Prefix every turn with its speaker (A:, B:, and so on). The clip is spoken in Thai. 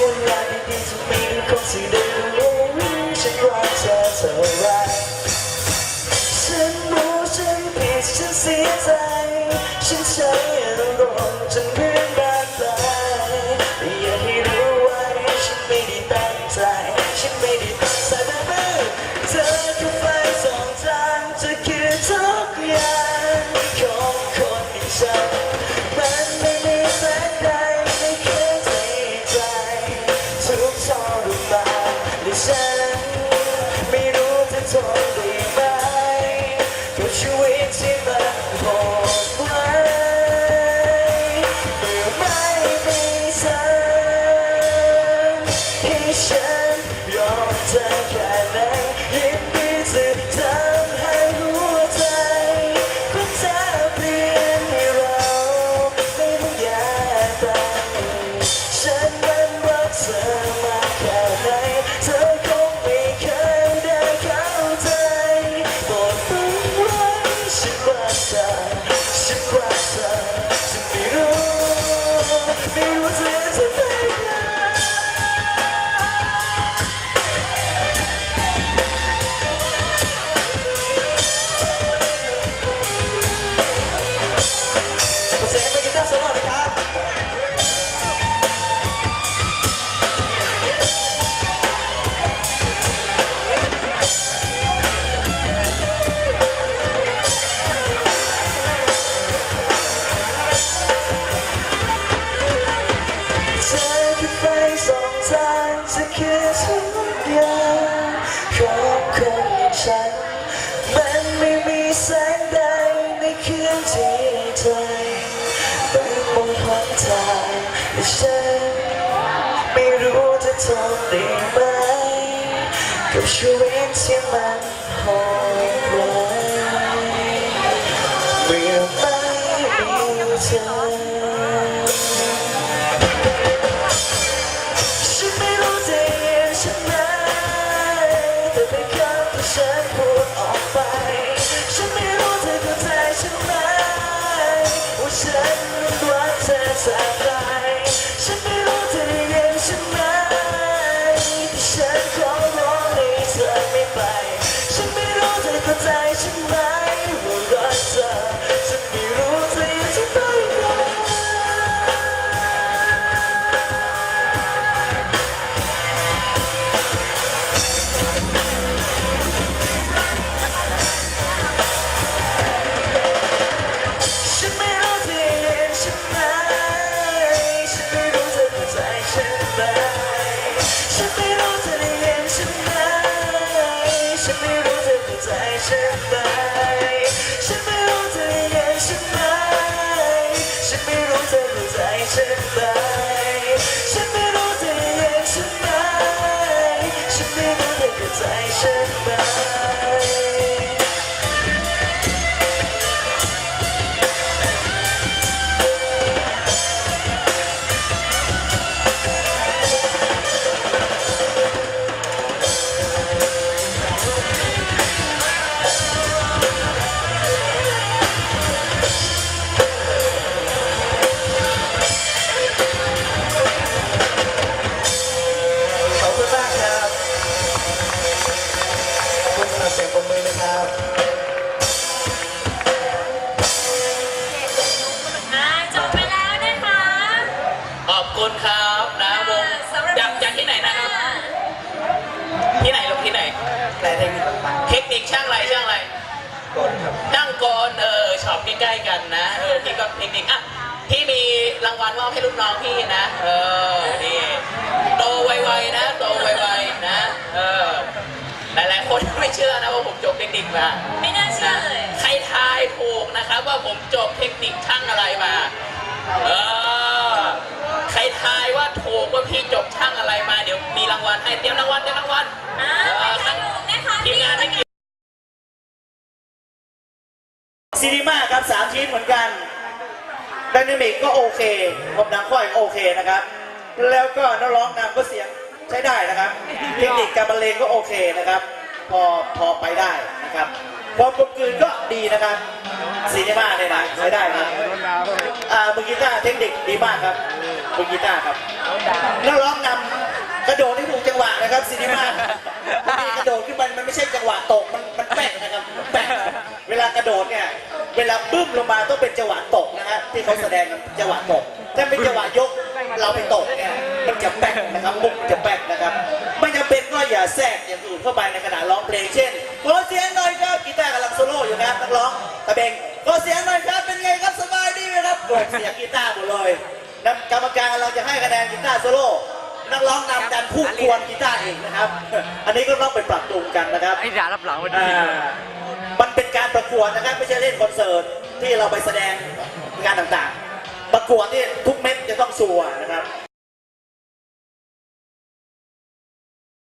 A: one life is consider ใจ
B: แต่ฉันไม่รู้จะทนได้ไหมกั
C: บชีวิตที่มันโหด ใก
D: ล้
E: ๆกันนะเออพี่ก็เทคนิคอะพี่มีรางวัลมอบให้ลูกน้องพี่นะ เออนี่โตไวๆนะ โตไวๆนะ เออหลายๆคนไม่เชื่อนะว่าผมจบเทคนิคมา
F: ไม่น่าเชื่อเลย
E: ใครทายถูกนะครับว่าผมจบเทคนิคช่างอะไรมาเออใครทายว่าถูกว่าพี่จบช่างอะไรมาเดี๋ยวมีรางวัลให้เตรียมรางวัลเตรียมรางวัล
F: อ่า
E: เออ
F: ใครถูกนะคะ
E: ทีมงานให้
B: ซีนีมาครับสามชิ้นเหมือนกันไดนามิกก็โอเคผมดังค่อยโอเคนะครับ แล้วก็นักร้องนำก็เสียงใช้ได้นะครับ เทคนิคการบรรเลงก็โอเคนะครับ พอพอไปได้นะครับความกลมกลืนก็ดีนะครับซีนีมาเนี่ยนะใช้ได้ครับอ่ามือกีตาร์เทคนิคดีมากครับมือกีตาร์ครับนักร้องนำ กระโดดให้ถูกจังหวะนะครับซีนีมาบางทีกระโดดขึ้นมันมันไม่ใช่จังหวะตกมันมันแปะนะครับแปะเวลากระโดดเนี่ยเวลาบึ้มลงมาต้องเป็นจังหวะตกนะฮะที่เขาแสดงกันจังหวะตกถ้าเป็นจังหวะยกเราไปตกเนี่ยมันจะแปกนะครับมุกจะแปกนะครับ ไม่จำเป็นก็อย่าแทรกอย่างอื่นเข้าไปในขณะร้องเพลงเช่นขอเสียงหน่อยครับกีตาร์กำลังโซโล่อยู่นะครับนักร้องตะเบงขอเสียงหน่อยครับเป็นไงครับสบายดีไหมครับโดดเสียงกีตาร์หมดเลยกรรมการเราจะให้คะแนนกีตาร์โซโล่ ร้องนำดันคู่ควรกีตาร์เองนะครับ อันนี้ก็ต้องไปปรับปรุงกันนะครับ
G: ไอ้ด่ารับหลังมันดี
B: อ่ามันเป็นการประกวดนะครับไม่ใช่เล่นคอนเสิร์ตที่เราไปแสดงงานต่างๆ ประกวดนี่ทุกเม็ดจะต้องสัวนะครับ